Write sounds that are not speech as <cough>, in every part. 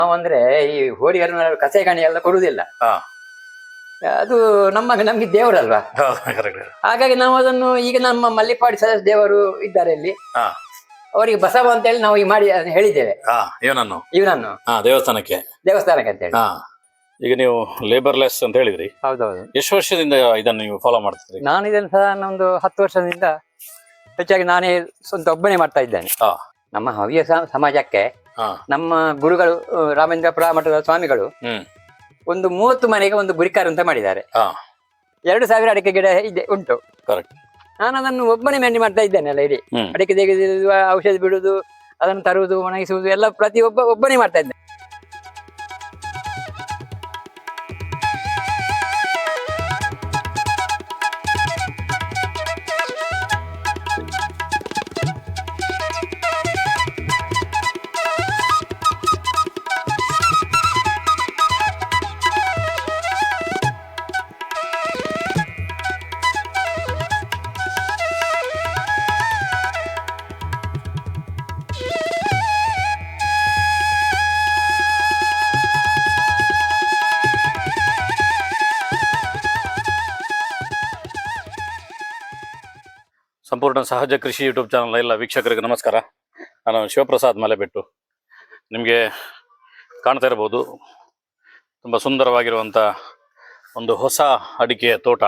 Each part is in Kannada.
ನಾವು ಅಂದ್ರೆ ಈ ಕಸೆ ಕಸೆಗಾಣಿ ಎಲ್ಲ ಕೊಡುವುದಿಲ್ಲ. ಹಾ. ಅದು ನಮ್ಮ ನಮ್ಗೆ ದೇವರಲ್ವಾ? ಹಾಗಾಗಿ ನಾವು ಅದನ್ನು ಈಗ ನಮ್ಮ ಮಲ್ಲಿಪಾಡಿ ಸದಸ್ಯ ದೇವರು ಇದ್ದಾರೆ ಇಲ್ಲಿ. ಹಾ. ಅವರಿಗೆ ಬಸವ ಅಂತ ಹೇಳಿ ನಾವು ಈಗ ಮಾಡಿ ಅದನ್ನ ಹೇಳಿದ್ದೇವೆ. ಹಾ ಇವನನ್ನು? ಇವನನ್ನು. ಹಾ ದೇವಸ್ಥಾನಕ್ಕೆ? ದೇವಸ್ಥಾನಕ್ಕೆ ಅಂತ ಹೇಳಿ. ಹಾ. ಈಗ ನೀವು ಲೇಬರ್ಲೆಸ್ ಅಂತ ಹೇಳಿದ್ರಿ. ಹೌದೌದು. ಎಷ್ಟು ವರ್ಷದಿಂದ ಇದನ್ನು ನೀವು ಫಾಲೋ ಮಾಡ್ತಿದ್ರಿ? ನಾನು ಇದನ್ನು ಸಹ ಒಂದು ಹತ್ತು ವರ್ಷದಿಂದ ಹೆಚ್ಚಾಗಿ ನಾನೇ ಸ್ವಂತ ಒಬ್ಬನೇ ಮಾಡ್ತಾ ಇದ್ದೇನೆ. ಹಾ. ನಮ್ಮ ಹವ್ಯಾಸ ಸಮಾಜಕ್ಕೆ ನಮ್ಮ ಗುರುಗಳು ರಾಮೇಂದ್ರಪುರ ಮಠದ ಸ್ವಾಮಿಗಳು ಒಂದು ಮೂವತ್ತು ಮನೆಗೆ ಒಂದು ಗುರಿಕಾರ ಅಂತ ಮಾಡಿದ್ದಾರೆ. ಹಾ. ಎರಡು ಸಾವಿರ ಅಡಿಕೆ ಗಿಡ ಇದೆ ಉಂಟು. ಕರೆಕ್ಟ್ ನಾನು ಅದನ್ನು ಒಬ್ಬನೇ ಮ್ಯಾನೇಜ್ ಮಾಡ್ತಾ ಇದ್ದೇನೆ ಅಲ್ಲ ಇಡೀ. ಅಡಿಕೆ ತೆಗೆದು ಔಷಧಿ ಬಿಡುದು ಅದನ್ನು ತರುವುದು ಒಣಗಿಸುವುದು ಎಲ್ಲ ಪ್ರತಿಯೊಬ್ಬ ಒಬ್ಬನೇ ಮಾಡ್ತಾ ಇದ್ದೇನೆ. ಸಂಪೂರ್ಣ ಸಹಜ ಕೃಷಿ ಯೂಟ್ಯೂಬ್ ಚಾನಲ್ ಎಲ್ಲ ವೀಕ್ಷಕರಿಗೆ ನಮಸ್ಕಾರ. ನಾನು ಶಿವಪ್ರಸಾದ್ ಮಲೆಬೆಟ್ಟು. ನಿಮಗೆ ಕಾಣ್ತಾ ಇರ್ಬೋದು, ತುಂಬ ಸುಂದರವಾಗಿರುವಂಥ ಒಂದು ಹೊಸ ಅಡಿಕೆಯ ತೋಟ.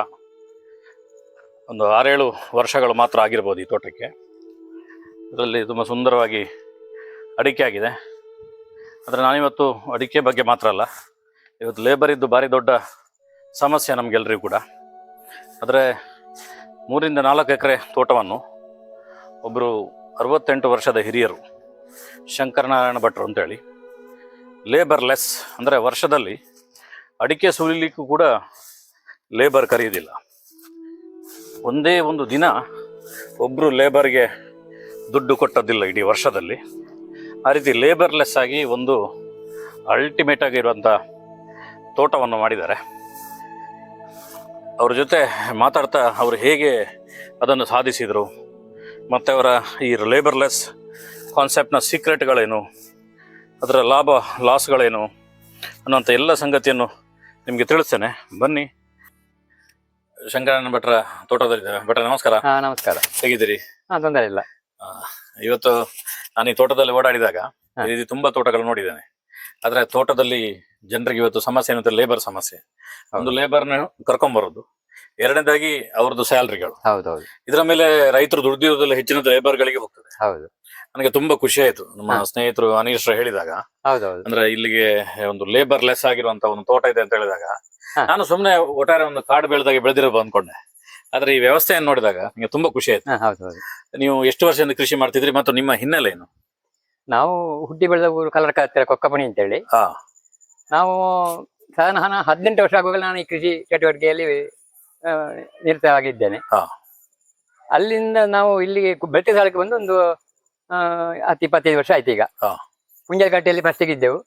ಒಂದು ಆರೇಳು ವರ್ಷಗಳು ಮಾತ್ರ ಆಗಿರ್ಬೋದು ಈ ತೋಟಕ್ಕೆ. ಇದರಲ್ಲಿ ತುಂಬ ಸುಂದರವಾಗಿ ಅಡಿಕೆ ಆಗಿದೆ. ಆದರೆ ನಾನಿವತ್ತು ಅಡಿಕೆ ಬಗ್ಗೆ ಮಾತ್ರ ಅಲ್ಲ. ಇವತ್ತು ಲೇಬರ್ ಇದ್ದು ಭಾರಿ ದೊಡ್ಡ ಸಮಸ್ಯೆ ನಮಗೆಲ್ಲರಿಗೂ ಕೂಡ. ಆದರೆ ಮೂರಿಂದ ನಾಲ್ಕು ಎಕರೆ ತೋಟವನ್ನು ಒಬ್ಬರು ಅರವತ್ತೆಂಟು ವರ್ಷದ ಹಿರಿಯರು ಶಂಕರನಾರಾಯಣ ಭಟ್ರು ಅಂತೇಳಿ. ಲೇಬರ್ಲೆಸ್ ಅಂದರೆ ವರ್ಷದಲ್ಲಿ ಅಡಿಕೆ ಸುಲಿಲಿಕ್ಕೂ ಕೂಡ ಲೇಬರ್ ಕರೆಯೋದಿಲ್ಲ ಒಂದೇ ಒಂದು ದಿನ ಒಬ್ಬರು ಲೇಬರ್ಗೆ ದುಡ್ಡು ಕೊಟ್ಟದಿಲ್ಲ ಇಡೀ ವರ್ಷದಲ್ಲಿ. ಆ ರೀತಿ ಲೇಬರ್ಲೆಸ್ ಆಗಿ ಒಂದು ಅಲ್ಟಿಮೇಟ್ ಆಗಿರುವಂಥ ತೋಟವನ್ನು ಮಾಡಿದ್ದಾರೆ. ಅವ್ರ ಜೊತೆ ಮಾತಾಡ್ತಾ ಅವರು ಹೇಗೆ ಅದನ್ನು ಸಾಧಿಸಿದರು ಮತ್ತು ಅವರ ಈ ಲೇಬರ್ಲೆಸ್ ಕಾನ್ಸೆಪ್ಟ್ನ ಸೀಕ್ರೆಟ್ಗಳೇನು ಅದರ ಲಾಭ ಲಾಸ್ಗಳೇನು ಅನ್ನೋಂಥ ಎಲ್ಲ ಸಂಗತಿಯನ್ನು ನಿಮಗೆ ತಿಳಿಸ್ತೇನೆ. ಬನ್ನಿ. ಶಂಕರಣ್ಣ ಭಟ್ರ ತೋಟದಲ್ಲಿದ್ದಾರೆ. ಭಟ್ರ ನಮಸ್ಕಾರ. ಹಾ ನಮಸ್ಕಾರ. ಹೇಗಿದ್ದೀರಿ? ಹಾಂ ತೊಂದರೆ ಇಲ್ಲ. ಇವತ್ತು ನಾನು ಈ ತೋಟದಲ್ಲಿ ಓಡಾಡಿದಾಗ ಇದು ಈ ರೀತಿ ತುಂಬಾ ತೋಟಗಳು ನೋಡಿದ್ದೇನೆ. ಆದರೆ ತೋಟದಲ್ಲಿ ಜನರಿಗೆ ಇವತ್ತು ಸಮಸ್ಯೆ ಏನಂತ ಲೇಬರ್ ಸಮಸ್ಯೆ. ಒಂದು ಲೇಬರ್ನ ಕರ್ಕೊಂಬರೋದು. ಎರಡನೇದಾಗಿ ಅವ್ರದ್ದು ಸ್ಯಾಲರಿಗಳು. ಹೌದೌದು. ಇದರ ಮೇಲೆ ರೈತರು ದುಡ್ದಿರೋದೆಲ್ಲ ಹೆಚ್ಚಿನ ಲೇಬರ್ ಗಳಿಗೆ ಹೋಗ್ತದೆ. ಹೌದು. ನನಗೆ ತುಂಬಾ ಖುಷಿ ಆಯ್ತು. ನಮ್ಮ. ಸ್ನೇಹಿತರು ಅನೀಶ್ರ ಹೇಳಿದಾಗ ಹೌದೌದು. ಅಂದ್ರೆ ಇಲ್ಲಿಗೆ ಒಂದು ಲೇಬರ್ ಲೆಸ್ ಆಗಿರುವಂತ ಒಂದು ತೋಟ ಇದೆ ಅಂತ ಹೇಳಿದಾಗ ನಾನು ಸುಮ್ಮನೆ ಒಟ್ಟಾರೆ ಒಂದು ಕಾಡು ಬೆಳೆದಾಗ ಬೆಳೆದಿರೋದು ಅನ್ಕೊಂಡೆ ಆದ್ರೆ ಈ ವ್ಯವಸ್ಥೆಯನ್ನು ನೋಡಿದಾಗ ನನಗೆ ತುಂಬಾ ಖುಷಿ ಆಯ್ತು. ಹೌದೌದು. ನೀವು ಎಷ್ಟು ವರ್ಷದಿಂದ ಕೃಷಿ ಮಾಡ್ತಿದ್ರಿ ಮತ್ತು ನಿಮ್ಮ ಹಿನ್ನೆಲೆ ಏನು? ನಾವು ಹುಟ್ಟಿ ಬೆಳೆದ ಊರು ಕಲರ್ಕ ಹತ್ತಿರ ಕೊಕ್ಕಪಣಿ ಅಂತೇಳಿ. ಹಾ. ನಾವು ಸಾಧಾರಣ ಹಣ ಹದಿನೆಂಟು ವರ್ಷ ಆಗುವಾಗ ನಾನು ಈ ಕೃಷಿ ಚಟುವಟಿಕೆಯಲ್ಲಿ ನಿರತವಾಗಿದ್ದೇನೆ. ಅಲ್ಲಿಂದ ನಾವು ಇಲ್ಲಿಗೆ ಬೆಟ್ಟ ಸಾಲಕ್ಕೆ ಬಂದು ಒಂದು ಆ, ಹತ್ತು ಇಪ್ಪತ್ತೈದು ವರ್ಷ ಆಯ್ತು ಈಗ. ಹಾ. ಮುಂಜಾಗಟ್ಟೆಯಲ್ಲಿ ಫಸ್ಟಿಗೆ ಇದ್ದೆವು.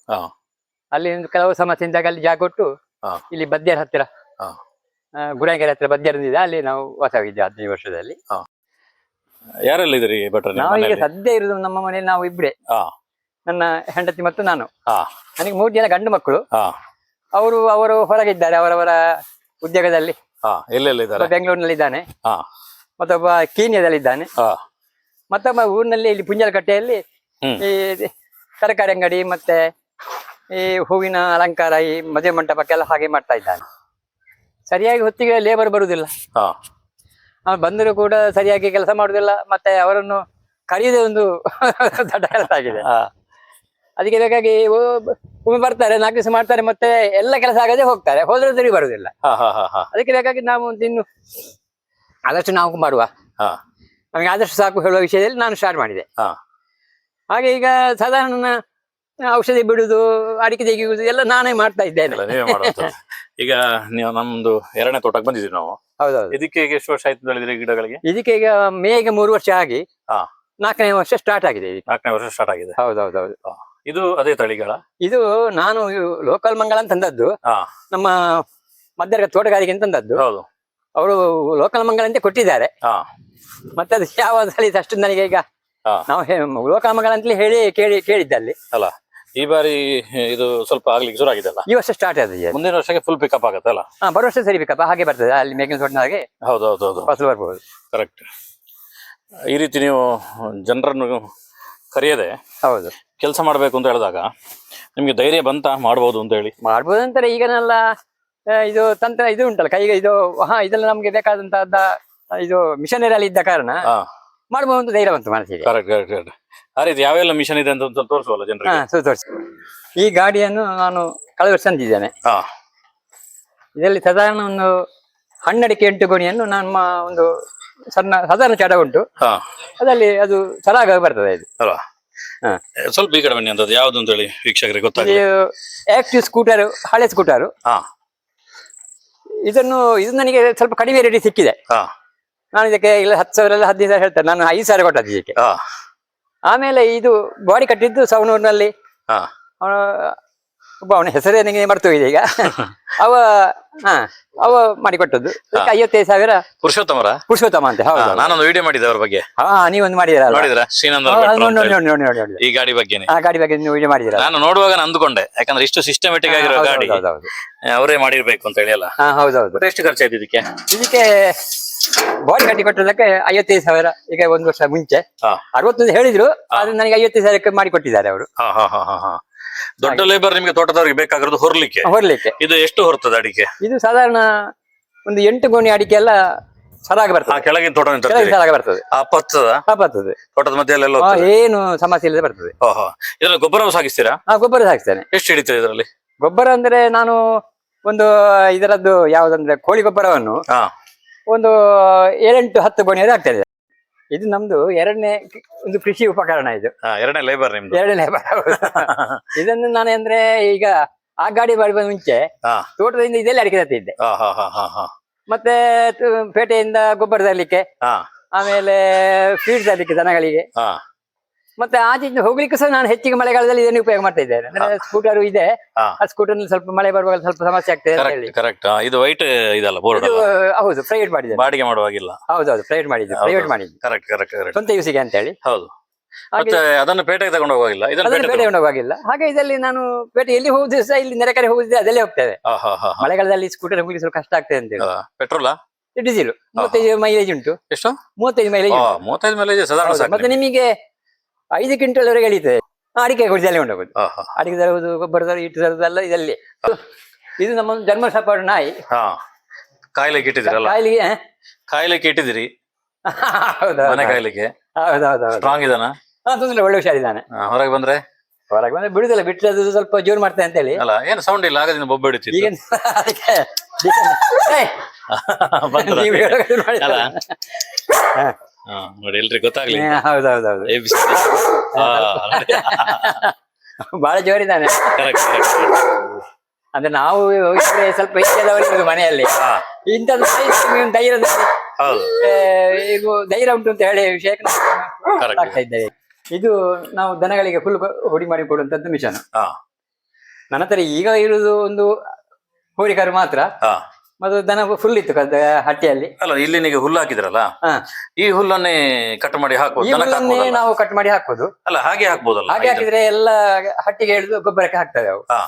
ಅಲ್ಲಿ ಒಂದು ಕೆಲವು ಸಮಸ್ಯೆ ಇದ್ದಾಗ ಅಲ್ಲಿ ಜಾಗ ಕೊಟ್ಟು ಇಲ್ಲಿ ಬದ್ಯರ ಹತ್ತಿರ ಗುಡಾಗೆರೆ ಹತ್ತಿರ ಬದ್ಯರದಿದೆ ಅಲ್ಲಿ ನಾವು ವಾಸವಿದ್ದೆ ಹದಿನೈದು ವರ್ಷದಲ್ಲಿ. ಯಾರೆಲ್ಲ ಇದ್ರಿ ನಾವು ಈಗ ಸದ್ಯ ಇರುದು ನಮ್ಮ ಮನೆಯಲ್ಲಿ ನಾವು ಇಬ್ಬರೇ. ನನ್ನ ಹೆಂಡತಿ ಮತ್ತು ನಾನು. ನನಗೆ ಮೂರು ಜನ ಗಂಡು ಮಕ್ಕಳು. ಅವರು ಅವರು ಹೊರಗಿದ್ದಾರೆ ಅವರವರ ಉದ್ಯೋಗದಲ್ಲಿ. ಹಾ ಎಲ್ಲೆಲ್ಲ ಇದ್ದಾರೆ ಬೆಂಗಳೂರಿನಲ್ಲಿ ಇದ್ದಾನೆ ಹಾ. ಮತ್ತೊಬ್ಬ ಕೀನ್ಯಾದಲ್ಲಿ ಇದ್ದಾನೆ ಹಾ. ಮತ್ತೊಬ್ಬ ಊರಿನಲ್ಲಿ ಇಲ್ಲಿ ಪುಂಜಲಕಟ್ಟೆಯಲ್ಲಿ. ಈ ತರಕಾರಿ ಅಂಗಡಿ ಮತ್ತೆ ಈ ಹೂವಿನ ಅಲಂಕಾರ ಈ ಮದುವೆ ಮಂಟಪಕ್ಕೆಲ್ಲ ಹಾಗೆ ಮಾಡ್ತಾ ಇದ್ದಾನೆ. ಸರಿಯಾಗಿ ಹೊತ್ತಿಗೆ ಲೇಬರ್ ಬರುವುದಿಲ್ಲ. ಬಂದರೂ ಕೂಡ ಸರಿಯಾಗಿ ಕೆಲಸ ಮಾಡುವುದಿಲ್ಲ. ಮತ್ತೆ ಅವರನ್ನು ಕರೆಯುವುದೇ ಒಂದು <laughs> ದೊಡ್ಡ ಕೆಲಸ ಆಗಿದೆ. ಅದಕ್ಕೆ ಬೇಕಾಗಿ ಒಮ್ಮೆ ಬರ್ತಾರೆ ನಾಲ್ಕು ದಿವಸ ಮಾಡ್ತಾರೆ ಮತ್ತೆ ಎಲ್ಲ ಕೆಲಸ ಆಗದೆ ಹೋಗ್ತಾರೆ. ಹೋದ್ರೆ ಸರಿ ಬರುದಿಲ್ಲ. ಅದಕ್ಕೆ ಬೇಕಾಗಿ ನಾವು ಒಂದು ಇನ್ನು ಆದಷ್ಟು ನಾವು ಮಾಡುವ. ಹಾ. ನಮಗೆ ಆದಷ್ಟು ಸಾಕು ಹೇಳುವ ವಿಷಯದಲ್ಲಿ ನಾನು ಸ್ಟಾರ್ಟ್ ಮಾಡಿದೆ. ಹಾ. ಹಾಗೆ ಈಗ ಸಾಧಾರಣ ಔಷಧಿ ಬಿಡುದು ಅಡಿಕೆ ತೆಗೆಯುವುದು ಎಲ್ಲ ನಾನೇ ಮಾಡ್ತಾ ಇದ್ದೇನೆ <laughs> ಈಗ ನೀವು ನಮ್ದು ಎರಡನೇ ತೋಟಕ್ಕೆ ಬಂದಿದ್ದೀವಿ ನಾವು. ಹೌದೌದು. ಇದಕ್ಕೆ ಈಗ ಎಷ್ಟು ವರ್ಷ ಆಯ್ತು ಗಿಡಗಳಿಗೆ? ಇದಕ್ಕೆ ಈಗ ಮೇಗೆ ಮೂರು ವರ್ಷ ಆಗಿ. ನಾಲ್ಕನೇ ವರ್ಷ ಸ್ಟಾರ್ಟ್ ಆಗಿದೆ ನಾಲ್ಕನೇ ವರ್ಷ ಸ್ಟಾರ್ಟ್ ಆಗಿದೆ. ಹೌದೌದೌದು. ಇದು ಅದೇ ತಳಿಗಳ? ಇದು ನಾನು ಲೋಕಲ್ ಮಂಗಳ ಅಂತ ತಂದದ್ದು. ನಮ್ಮ ಮಧ್ಯ ತೋಟಗಾರಿಕೆ ಅಂತ ತಂದದ್ದು. ಹೌದು. ಅವರು ಲೋಕಲ್ ಮಂಗಳ ಅಂತ ಕೊಟ್ಟಿದ್ದಾರೆ. ಮತ್ತೆ ಅದು ಯಾವ ತಳಿ ಅಷ್ಟು ನನಗೆ ಈಗ. ನಾವು ಲೋಕಲ್ ಮಂಗಳ ಅಂತಲೇ ಹೇಳಿ ಕೇಳಿ ಕೇಳಿದ್ದಲ್ಲಿ. ಈ ಬಾರಿ ಇದು ಸ್ವಲ್ಪ ಆಗ್ಲಿಕ್ಕೆ ಶುರು ಆಗಿದೆ ಅಲ್ಲ? ಈ ವರ್ಷ ಸ್ಟಾರ್ಟ್ ಆಗಿದೆ ಮುಂದಿನ ವರ್ಷಕ್ಕೆ ಫುಲ್ ಪಿಕಪ್ ಆಗುತ್ತೆ ಅಲ್ಲ? ಬರೋ ವರ್ಷ ಸರಿ ಪಿಕಪ್ ಹಾಗೆ ಬರ್ತದೆ. ಅಲ್ಲಿ ಮೇಕಿನ ತೋಟದ ಹಾಗೆ ಹೌದು ಹೌದು ಹೌದು. ಫಸಲು ಬರ್ಬೋದು. ಕರೆಕ್ಟ್ ಈ ರೀತಿ ನೀವು ಜನರನ್ನು ಕರೆಯದೆ ಹೌದು. ಕೆಲಸ ಮಾಡಬೇಕು ಅಂತ ಹೇಳಿದಾಗ ನಿಮ್ಗೆ ಧೈರ್ಯ ಬಂತ ಮಾಡ್ಬೋದು ಅಂತ ಹೇಳಿ? ಮಾಡ್ಬೋದು ಅಂತಾರೆ ಈಗನೆಲ್ಲ ಆ, ಇದು ತಂತ್ರ ಇದು ಉಂಟಲ್ಲ ಕೈಗೆ ಇದು ಹಾ ಇದೆಲ್ಲ ನಮ್ಗೆ ಬೇಕಾದಂತಹದ್ದ ಇದು ಮಿಷನರಿ ಅಲ್ಲಿ ಇದ್ದ ಕಾರಣ ಹಾ ಮಾಡ್ಬೋದು ಅಂತ ಧೈರ್ಯ ಬಂತು ಮನಸ್ಸಿಗೆ. ಕರೆಕ್ಟ್ ಕರೆಕ್ಟ್ ಕರೆಕ್ಟ್ ಆ ರೀತಿ ಯಾವೆಲ್ಲ ಮಿಷನ್ ಇದೆ ಅಂತ ಒಂದು ಸ್ವಲ್ಪ ತೋರಿಸುವಲ್ಲ ಹಾ ಜನರಿಗೆ ತೋರಿಸಿ. ಈ ಗಾಡಿಯನ್ನು ನಾನು ಕಳೆದ ವರ್ಷ ತಂದಿದ್ದೇನೆ. ಹಾ. ಇದರಲ್ಲಿ ಸಾಧಾರಣ ಒಂದು ಹನ್ನೆರಡಕ್ಕೆ ಎಂಟು ಗೋಣಿಯನ್ನು ನಮ್ಮ ಒಂದು ಸಣ್ಣ ಸಾಧಾರಣ ಚಡ ಉಂಟು. ಹಾ. ಅದರಲ್ಲಿ ಅದು ಚೆನ್ನಾಗಿ ಬರ್ತದೆ ಇದು. ಅಲ್ವಾ? ಹಾ. ಸ್ವಲ್ಪ ಈ ಕಡೆ ಬನ್ನಿ ಅಂತದ್ದು. ಯಾವ್ದು ಅಂತ ಹೇಳಿ ವೀಕ್ಷಕರಿಗೆ ಇದು ಗೊತ್ತಾಗಲಿ ಆಕ್ಟಿವ್ ಸ್ಕೂಟರ್ ಹಳೆ ಸ್ಕೂಟರ್ ಹಾ. ಇದನ್ನು ಇದು ನನಗೆ ಸ್ವಲ್ಪ ಕಡಿಮೆ ರೇಟ್ ಸಿಕ್ಕಿದೆ. ಹಾ. ನಾನು ಇದಕ್ಕೆ ಇಲ್ಲ ಹತ್ತು ಸಾವಿರ ಎಲ್ಲ ಹದಿನೈದು ಸಾವಿರ ಹೇಳ್ತಾರೆ ನಾನು ಐದು ಸಾವಿರ ಕೊಟ್ಟದ್ದು ಇದಕ್ಕೆ. ಹಾ. ಆಮೇಲೆ ಇದು ಬಾಡಿ ಕಟ್ಟಿದ್ದು ಸವಣೂರಿನಲ್ಲಿ. ಹಾ. ಒಬ್ಬ ಅವನ ಹೆಸರೇ ನನಗೆ ಮರ್ತು ಇದೆ ಈಗ. <laughs> ಅವ ಹಾ ಅವ ಮಾಡಿಕೊಟ್ಟದ್ದು. ಐವತ್ತೈದು ಸಾವಿರ ಪುರುಷೋತ್ತಮರ? ಪುರುಷೋತ್ತಮ ಅಂತ ಹೌದು. ನಾನೊಂದು ವಿಡಿಯೋ ಮಾಡಿದ್ದೆ ಅವ್ರ ಬಗ್ಗೆ. ಹಾ ನೀವೊಂದು ಮಾಡಿದಿರ? ನೋಡಿದ್ರ ಶ್ರೀನಂದ ನೋಡಿ ನೋಡಿ ನೋಡಿ ನೋಡಿ ನೋಡಿ ಈ ಗಾಡಿ ಬಗ್ಗೆ ಆ ಗಾಡಿ ಬಗ್ಗೆ ನೀವು ವಿಡಿಯೋ ಮಾಡಿದ್ರ ನಾನು ನೋಡುವಾಗ ಅಂದುಕೊಂಡೆ ಯಾಕಂದ್ರೆ ಇಷ್ಟು ಸಿಸ್ಟಮೆಟಿಕ್ ಆಗಿರೋ ಗಾಡಿ. ಅವರೇ ಮಾಡಿರ್ಬೇಕು ಅಂತ ಹೇಳಿ ಅಲ್ಲ. ಹಾ ಹೌದೌದು ಎಷ್ಟು ಖರ್ಚಾಯ್ತು ಇದಕ್ಕೆ? ಇದಕ್ಕೆ ಬಾಡಿ ಕಟ್ಟಿ ಕೊಟ್ಟದಕ್ಕೆ ಐವತ್ತೈದು ಸಾವಿರ. ಈಗ ಒಂದು ವರ್ಷ ಮುಂಚೆ. ಅರವತ್ತೊಂದು ಹೇಳಿದ್ರು ಆದ್ರೆ ನನಗೆ ಐವತ್ತೈದು ಸಾವಿರಕ್ಕೆ ಮಾಡಿ ಕೊಟ್ಟಿದ್ದಾರೆ ಅವರು ದೊಡ್ಡ ಲೇಬರ್ ನಿಮಗೆ ತೋಟದವ್ರಿಗೆ ಬೇಕಾಗಿರೋದು ಹೊರ್ಲಿಕ್ಕೆ. ಹೊರಲಿಕ್ಕೆ. ಇದು ಎಷ್ಟು ಹೊರತದ ಅಡಿಕೆ? ಇದು ಸಾಧಾರಣ ಒಂದು ಎಂಟು ಗೋಣಿ ಅಡಿಕೆ ಎಲ್ಲ ಸರಾಗ ಬರ್ತದೆ. ಕೆಳಗಿನ ತೋಟ ಸರಾಗ ಬರ್ತದೆ. ತೋಟದ ಮಧ್ಯೆಲ್ಲ ಏನು ಸಮಸ್ಯೆ ಇಲ್ಲದೆ ಬರ್ತದೆ. ಓಹೋ. ಇದ್ರಲ್ಲಿ ಗೊಬ್ಬರ ಸಾಗಿಸ್ತೀರಾ? ಹಾ ಗೊಬ್ಬರ ಸಾಗಿಸ್ತೇನೆ. ಎಷ್ಟು ಹಿಡಿತದೆ ಇದರಲ್ಲಿ? ಗೊಬ್ಬರ ಅಂದ್ರೆ ನಾನು ಒಂದು ಇದರದ್ದು ಯಾವ್ದಂದ್ರೆ ಕೋಳಿ ಗೊಬ್ಬರವನ್ನು ಒಂದು ಏಳೆಂಟು ಹತ್ತು ಗೋಣಿಯಲ್ಲಿ ಹಾಕ್ತೇನೆ ಇದು ನಮ್ದು ಎರಡನೇ ಒಂದು ಕೃಷಿ ಉಪಕರಣ ಇದು. ಎರಡನೇ ಲೇಬರ್ ನಿಮ್ದು. ಎರಡನೇ ಲೇಬರ್ <laughs> ಇದನ್ನು ನಾನು ಅಂದ್ರೆ ಈಗ ಆ ಗಾಡಿ ಬಾಡಿ ಬಂದ ಮುಂಚೆ ತೋಟದಿಂದ ಇದೆಲ್ಲ ಅಡಿಕೆ ತತ್ತಿದ್ದೆ ಹಾ ಹಾ ಹಾ ಹಾ ಹಾ. ಮತ್ತೆ ತು- ಪೇಟೆಯಿಂದ ಗೊಬ್ಬರ ತರಲಿಕ್ಕೆ ಆಮೇಲೆ ಫೀಡ್ ತರಲಿಕ್ಕೆ ದನಗಳಿಗೆ. ಮತ್ತೆ ಆಚೆಯಿಂದ ಹೋಗ್ಲಿಕ್ಕೆ ಸಹ ನಾನು ಹೆಚ್ಚಿಗೆ ಮಳೆಗಾಲದಲ್ಲಿ ಇದನ್ನು ಉಪಯೋಗ ಮಾಡ್ತಾ ಇದ್ದೇನೆ. ಅಂದ್ರೆ ಸ್ಕೂಟರ್ ಇದೆ. ಆ ಸ್ಕೂಟರ್ ಸ್ವಲ್ಪ ಮಳೆ ಬರುವಾಗ ಸ್ವಲ್ಪ ಸಮಸ್ಯೆ ಆಗ್ತದೆ ಅಂತ ಹೇಳಿ. ಕರೆಕ್ಟ್ ಇದು ವೈಟ್ ಇದಲ್ಲ ಬೋರ್ಡ್ ಇದು ಹೌದು ಪ್ರೈವೇಟ್ ಮಾಡಿದೆ ಬಾಡಿಗೆ ಮಾಡುವಾಗಿಲ್ಲ. ಹೌದೌದು ಪ್ರೈವೇಟ್ ಮಾಡಿದ್ದೆ ಹೌದು. ಪ್ರೈವೇಟ್ ಮಾಡಿದ್ದೆ. ಕರೆಕ್ಟ್ ಕರೆಕ್ಟ್ ಕರೆಕ್ಟ್ ಸ್ವಂತ ಯೂಸಿಗೆ ಅಂತ ಹೇಳಿ. ಹೌದು. ಹಾಗೆ ಮತ್ತೆ ಅದನ್ನು ಪೇಟೆಗೆ ತಗೊಂಡು ಹೋಗಿಲ್ಲ ಇದನ್ನು ಅದನ್ನು ಪೇಟೆ ತಗೊಂಡು ಹೋಗುವಾಗಿಲ್ಲ. ಹಾಗೆ ಇದರಲ್ಲಿ ನಾನು ಪೇಟೆ ಎಲ್ಲಿ ಹೋಗುದು ಸಹ ಇಲ್ಲಿ ನೆರೆಕರೆ ಹೋಗುದಿದೆ ಅದಲ್ಲೇ ಹೋಗ್ತೇವೆ. ಹಾ ಹಾ ಹಾ ಹಾ. ಮಳೆಗಾಲದಲ್ಲಿ ಸ್ಕೂಟರ್ ಹೋಗ್ಲಿಕ್ಕೆ ಸ್ವಲ್ಪ ಕಷ್ಟ ಆಗ್ತದೆ ಅಂತ ಹೇಳಿ. ಪೆಟ್ರೋಲಾ ಡೀಸೆಲ್ ಮೂವತ್ತೈದು ಮೈಲೇಜ್ ಉಂಟು. ಎಷ್ಟು? ಮೂವತ್ತೈದು ಮೈಲೇಜ್ ಆ, ಮೂವತ್ತೈದು ಮೈಲೇಜ್ ಇದೆ ಸಾಧಾರಣ ಸಾಕು ಮತ್ತೆ ನಿಮ್ಗೆ. ನಿಮಗೆ ಐದು ಕ್ವಿಂಟಲ್ ವರೆಗೆ ಎಳೀತದೆ. ಅಡಿಕೆ ಕೊಡಿಸಲ್ಲಿ ಉಂಟಾಗುದು ಅಡಿಕೆ ತರುವುದು ಗೊಬ್ಬರ ತರ ಇಟ್ಟು ತರುವುದು ಎಲ್ಲ ಇದರಲ್ಲಿ ಇದು ನಮ್ಮ ಜನ್ಮ ಸಪಾಡು ನಾಯಿ. ಹಾ. ಕಾಯಿಲೆಗೆ ಇಟ್ಟಿದ್ದೀರಲ್ಲ? ಕಾಯಿಲಿಗೆ ಕಾಯಿಲೆಗೆ ಇಟ್ಟಿದಿರಿ <laughs> ಹೌದಾ ಮನೆ ಕಾಯಿಲೆಗೆ? ಹೌದು ಹೌದು ಹೌದು ಸ್ಟ್ರಾಂಗ್ ಇದಾನ ಹಾ, ತೊಂದ್ರೆ ಒಳ್ಳೆ ಹುಷಾರಿದ್ದಾನೆ. ಹೊರಗೆ ಬಂದ್ರೆ? ಹೊರಗೆ ಬಂದ್ರೆ ಬಿಡುದಿಲ್ಲ ಬಿಟ್ಟರೆ ಅದು ಸ್ವಲ್ಪ ಜೋರ್ ಮಾಡ್ತೇನೆ ಅಂತ ಹೇಳಿ. ಅಲ್ಲ ಏನು ಸೌಂಡ್ ಇಲ್ಲ ಆಗದಿಂದ ಬೊಬ್ಬೆ ಹಿಡಿತೀವಿ ಈಗ ಅದಕ್ಕೆ? ನೀವು ಹೇಳೋದು ನೋಡಿ ಎಲ್ರಿ ಗೊತ್ತಾಗ್ಲಿ. ಹೌದೌದೌದು. <laughs> ಬಹಳ ಜೋರಿದ್ದಾನೆ. <laughs> ಅಂದ್ರೆ ನಾವು ಇದ್ರೆ ಸ್ವಲ್ಪ ಹೆಚ್ಚಾದವರಿದ್ರು ಮನೆಯಲ್ಲಿ. ಇಂಥದ್ದು ಧೈರ್ಯ ಧೈರ್ಯ ಉಂಟು ಅಂತ ಹೇಳಿ ವಿಷಯ. ಆಗ್ತಾ ಇದ್ದೇವೆ ಇದು ನಾವು ದನಗಳಿಗೆ ಫುಲ್ ಹೊಡಿ ಮಾಡಿ ಕೊಡುವಂತದ್ದು ಮಿಷನ್ ಹಾ. ನನ್ನ ಹತ್ರ ಈಗ ಇರುವುದು ಒಂದು ಹೋರಿಕರು ಮಾತ್ರ. ಮತ್ತು ದನ ಫುಲ್ ಇತ್ತು ಕದ ಹಟ್ಟಿಯಲ್ಲಿ. ಅಲ್ಲ ಇಲ್ಲಿ ನೀವು ಹುಲ್ಲು ಹಾಕಿದ್ರಲ್ಲ? ಹಾ. ಈ ಹುಲ್ಲನ್ನೇ ಕಟ್ ಮಾಡಿ ಹಾಕ್ಬೋದು ಈ ದನಕ್ಕೆ ಹುಲ್ಲನ್ನೇ ಹಾಕ್ಬೋದಲ್ಲ? ನಾವು ಕಟ್ ಮಾಡಿ ಹಾಕೋದು ಅಲ್ಲ ಹಾಗೆ ಹಾಕ್ಬೋದಲ್ಲ ಹಾಗೆ. ಹಾಕಿದ್ರೆ ಎಲ್ಲ ಹಟ್ಟಿಗೆ ಹಿಡಿದು ಗೊಬ್ಬರಕ್ಕೆ ಹಾಕ್ತದೆ ಅವು. ಹಾ.